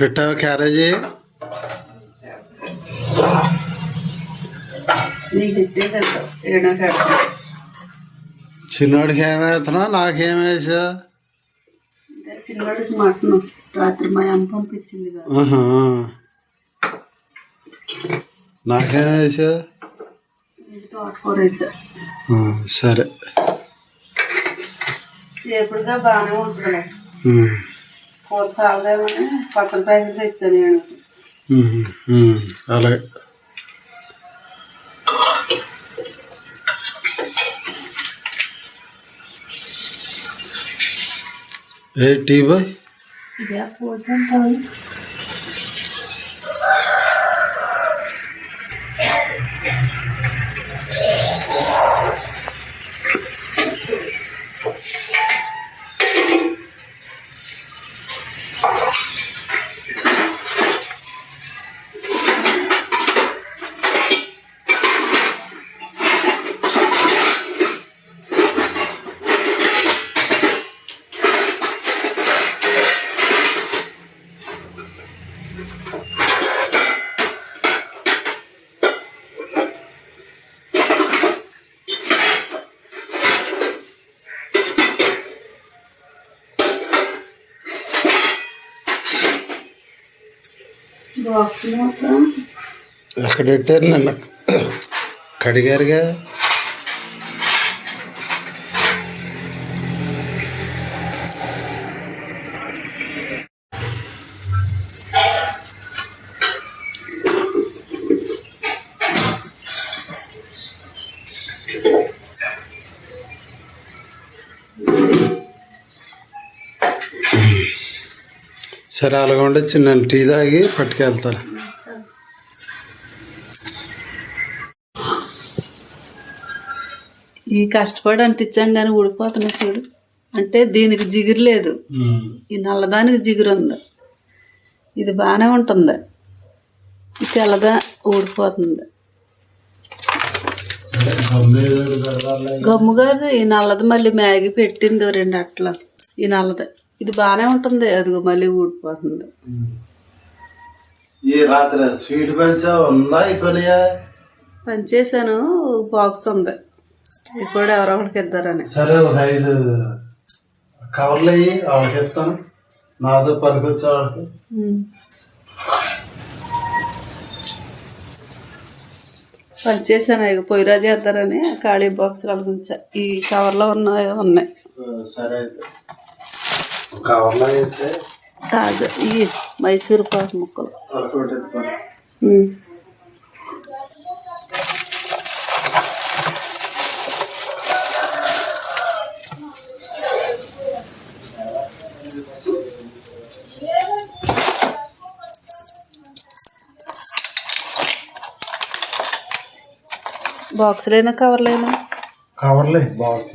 పెట్టావా క్యారేజీ. చిన్నోడికి ఏమేస్తున్నా? నాకేమేసా? సినిమాడికి మటన్. రాత్రి మా అమ్మ పంపించింది కదా. నాకేమేసా? సరే. ఎప్పుడుగా బాగానే ఉంటుంది ఉమ్, కూర సాగదేమని పచ్చడి ప్యాకెట్ తెచ్చాను నేను. అలాగే. ఏ టీ బాయ్ బాక్స్ మాత్రం ఎక్కడ పెట్టారు నన్ను. కడిగారుగా. సరే అలాగ ఉండే చిన్న టీ తాగి పట్టుకెళ్తాను ఈ కష్టపడి అంటించాం కానీ ఊడిపోతున్నా చూడు. అంటే దీనికి జిగురు లేదు. ఈ నల్లదానికి జిగురు ఉంది. ఇది బాగానే ఉంటుంది. ఈ తెల్లదా ఊడిపోతుంది. గమ్ము కాదు ఈ నల్లది మళ్ళీ మ్యాగీ పెట్టింది రెండు అట్ల ఈ నల్లది. ఇది బాగానే ఉంటుంది అదిగో మళ్ళీ ఊడిపోతుంది. ఈ రాత్రి స్వీట్ పంచా ఉందా ఈ పనియా పనిచేసాను బాక్స్ ఉంది. ఇది కూడా ఎవరో ఒకరికి ఇద్దారని. సరే ఒక ఐదు కవర్లు అయ్యి వాళ్ళకి ఇస్తాను. నాతో పనికొచ్చే వాళ్ళకి. పనిచేసాను ఇక పొయ్యిరా చేద్దారని ఖాళీ బాక్సులు అనుకుంటా ఈ కవర్లో ఉన్నాయి ఉన్నాయి. సరే అయితే. కవర్లో అయితే కాదు ఈ మైసూర్ పాకు ముక్కలు. బాక్సులైనా కవర్లైనా? కవర్లే బాక్స్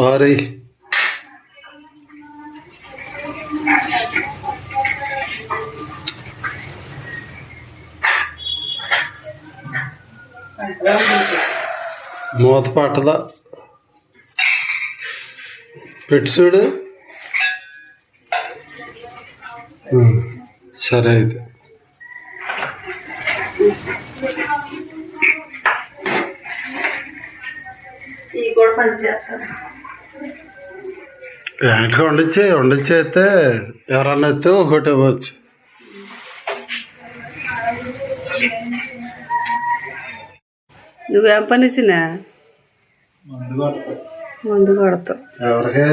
ఆరు మూత పట్టదా పెట్టి చూడు సరే అయితే ఈ కూడా పనిచేస్తాను వెనక వండించి వండించేస్తే ఎవరన్నా ఎత్తే ఒకటి ఇవ్వచ్చు నువ్వేం పనిసినా మందు కొడతావు. ఎవరికే?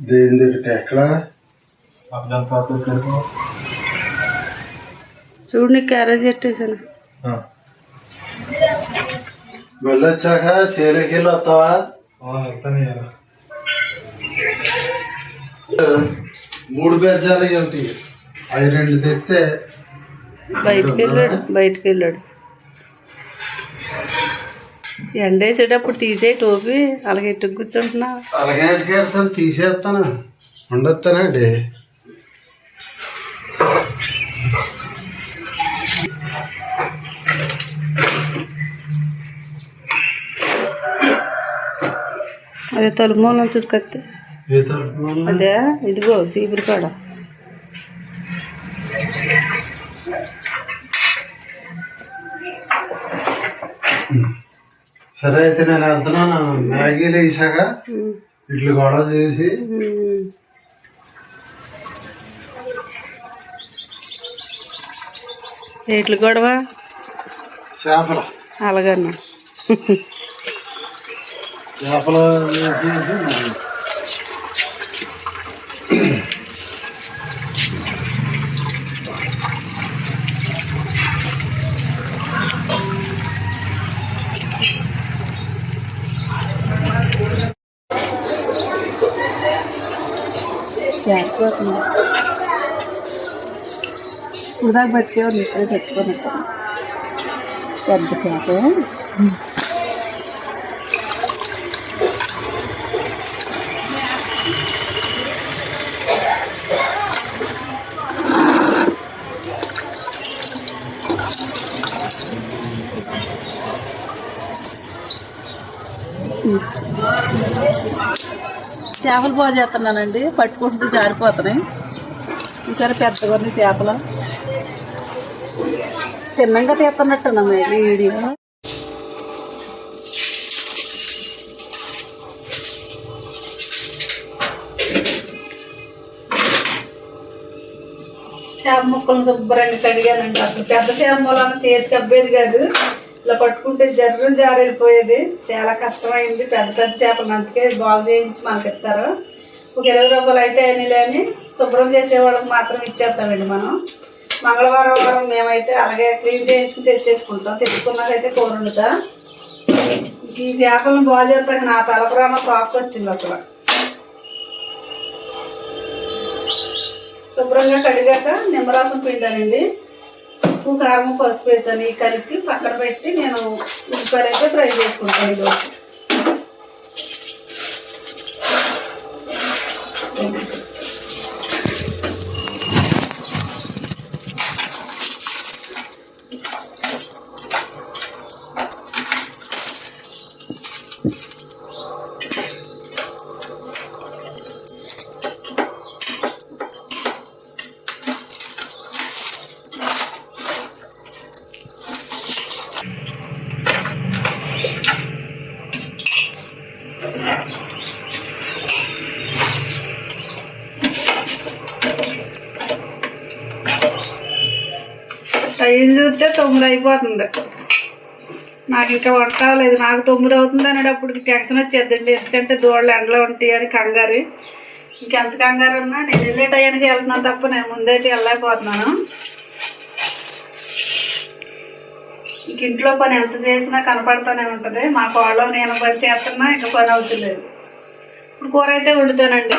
దేని ఎక్కడ? చూడు నీకు క్యారేజ్ పెట్టేసాను వెళ్ళొచ్చాక చేలోకి వెళ్ళి వస్తావా? మూడు బెజాలు ఏమిటి? అవి రెండు తెస్తే బయటికి వెళ్ళాడు బయటికి వెళ్ళాడు ఎండ వేసేటప్పుడు తీసే టోపీ అలాగే ఎట్టుకు కూర్చుంటున్నా. అలాగే తీసేస్తాను. ఉండొస్తానండి. అదే చుట్టుకొస్తే ఏ తరఫున అదే ఇదిగో సీపురు కాడ. సరే అయితే నేను వెళ్తున్నాను. మ్యాగీలు వేసాక ఇట్లు గొడవ చేసి. ఏట్లు గొడవ? చేపలు. అలాగన్నా. చేపలు వేసేసి మరి జారిపోతుంది ఇప్పుడు దాకా బతికేవాళ్ళు ఇప్పుడే చచ్చిపోయినట్టు చేపలు బాగా చేస్తున్నానండి. పట్టుకుంటూ జారిపోతున్నాయి. ఈసారి పెద్దగా ఉంది చేపలు. తిన్నంగా తీస్తున్నట్టున్నాం ఈ వీడియో. చేప ముక్కలను శుభ్రంగా కడిగానండి. అసలు పెద్ద చేప మూలన చేతికి అబ్బేది కాదు. ఇలా పట్టుకుంటే జర్రు జారిపోయేది చాలా కష్టమైంది. పెద్ద పెద్ద చేపలు అందుకే బాగు చేయించి మనకి ఇస్తారు. ఒక ఇరవై రూపాయలు అయితే అని లేని శుభ్రం చేసేవాళ్ళకి మాత్రం ఇచ్చేస్తామండి మనం. మంగళవారం వారం మేమైతే అలాగే క్లీన్ చేయించుకుని తెచ్చేసుకుంటాం. తెచ్చుకున్నదైతే కూర వండుతా ఈ చేపలను బాగు చేస్తాక నా తలపురాణ తాకు వచ్చింది అసలు. శుభ్రంగా కడిగాక నిమ్మరసం పిండానండి. ఉప్పు కారం పసుపు వేసాను కలిపి పక్కన పెట్టి నేను ఉల్లిపాయలు అయితే ఫ్రై చేసుకుంటాను ఈరోజు. టైం చూస్తే తొమ్మిది అయిపోతుంది. నాకు ఇంకా వంట అవ్వలేదు. నాకు తొమ్మిది అవుతుంది అనేటప్పుడు టెన్షన్ వచ్చేద్దండి. ఎందుకంటే దూడలు ఎండలో ఉంటాయి అని కంగారు. ఇంకెంత కంగారు ఉన్నా నేను వెళ్ళే టైంకి వెళ్తున్నాను తప్ప నేను ముందైతే వెళ్ళలేకపోతున్నాను. ఇంక ఇంట్లో పని ఎంత చేసినా కనపడుతూనే ఉంటుంది. మా కోడలో నేను పని చేస్తున్నా ఇంకా పని అవుతలేదు. ఇప్పుడు కూర అయితే వండుతానండి.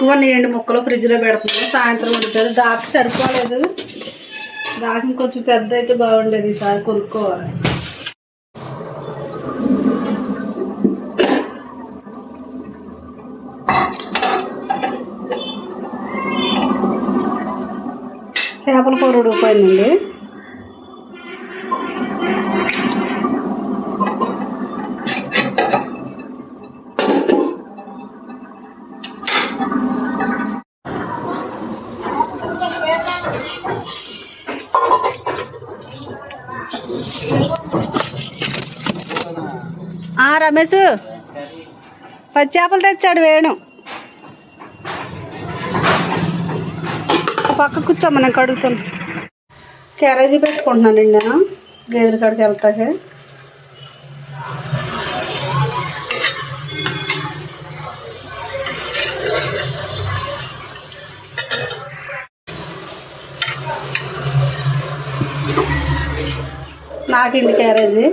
ఎక్కువ నీళ్ళు ముక్కలు ఫ్రిడ్జ్లో పెడుతున్నాను. సాయంత్రం ఉంటుంది దాకా సరిపోలేదు. దాకా కొంచెం పెద్ద అయితే బాగుండేది ఈసారి కొనుక్కోవాలి. చేపల కూర ఉడికిపోయిందండి. రమేష్ పచ్చి చేపలు తెచ్చాడు వేణు. పక్క కూర్చోమ్మ నేను కడుగుతాను క్యారేజీ పెట్టుకుంటున్నానండి నేను గేదెల కాడికి వెళ్తాకే నాకండి క్యారేజీ.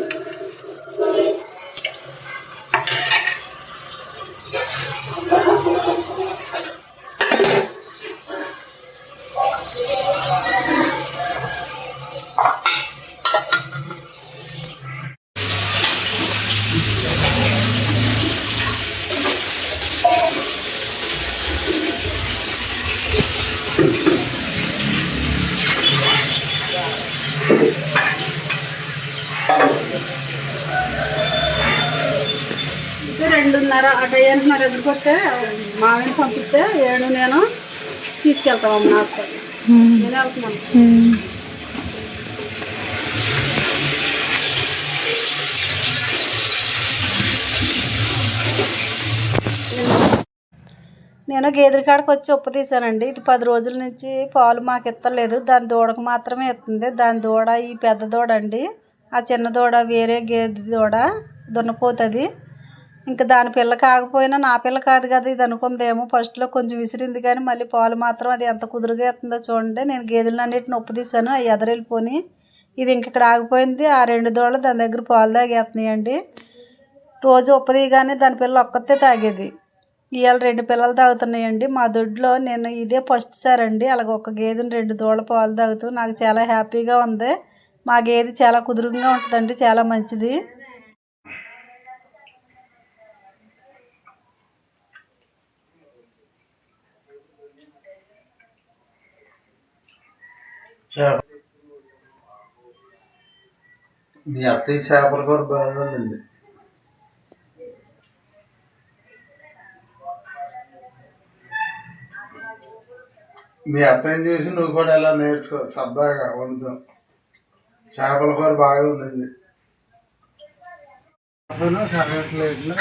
రెండున్నర అటు అయ్యంటున్నారు ఎదురుకొస్తే మామని పంపిస్తే ఏడు నేను తీసుకెళ్తాం హాస్పిటల్ నేను వెళ్తున్నాను. నేను గేదెల కాడకి వచ్చి ఉప్పు తీసానండి ఇది పది రోజుల నుంచి పాలు మాకు ఇత్తలేదు. దాని దూడకు మాత్రమే ఇస్తుంది. దాని దూడ ఈ పెద్ద దూడ అండి ఆ చిన్న దూడ వేరే గేదె దూడ దున్నపోతుంది. ఇంకా దాని పిల్ల కాకపోయినా నా పిల్ల కాదు కదా ఇది అనుకుందేమో. ఫస్ట్లో కొంచెం విసిరింది కానీ మళ్ళీ పాలు మాత్రం అది ఎంత కుదురుగా ఎత్తుందో చూడండి. నేను గేదెలన్నిటిని ఉప్పు తీసాను అవి ఎదరెళ్ళిపోని. ఇది ఇంక ఇక్కడ ఆగిపోయింది. ఆ రెండు దూడలు దాని దగ్గర పాలు తాగేస్తున్నాయండి రోజు ఉప్పు తీయగానే దాని పిల్ల ఒక్కతే తాగేది. ఇవాళ రెండు పిల్లలు తాగుతున్నాయండి. మా దొడ్లో నేను ఇదే ఫస్ట్ సార్ అండి. అలాగ ఒక గేదెని రెండు దూడల పాలు తాగుతూ నాకు చాలా హ్యాపీగా ఉంది. మా గేదె చాలా కుదురుగా ఉంటుందండి చాలా మంచిది. చేప మీ అత్తయ్య చేపల కూర బాగుందండి మీ అత్తయ్య చూసి నువ్వు కూడా ఎలా నేర్చుకో సరదాగా వండుతాం చేపల కూర బాగా ఉండింది కరెంట్లేదు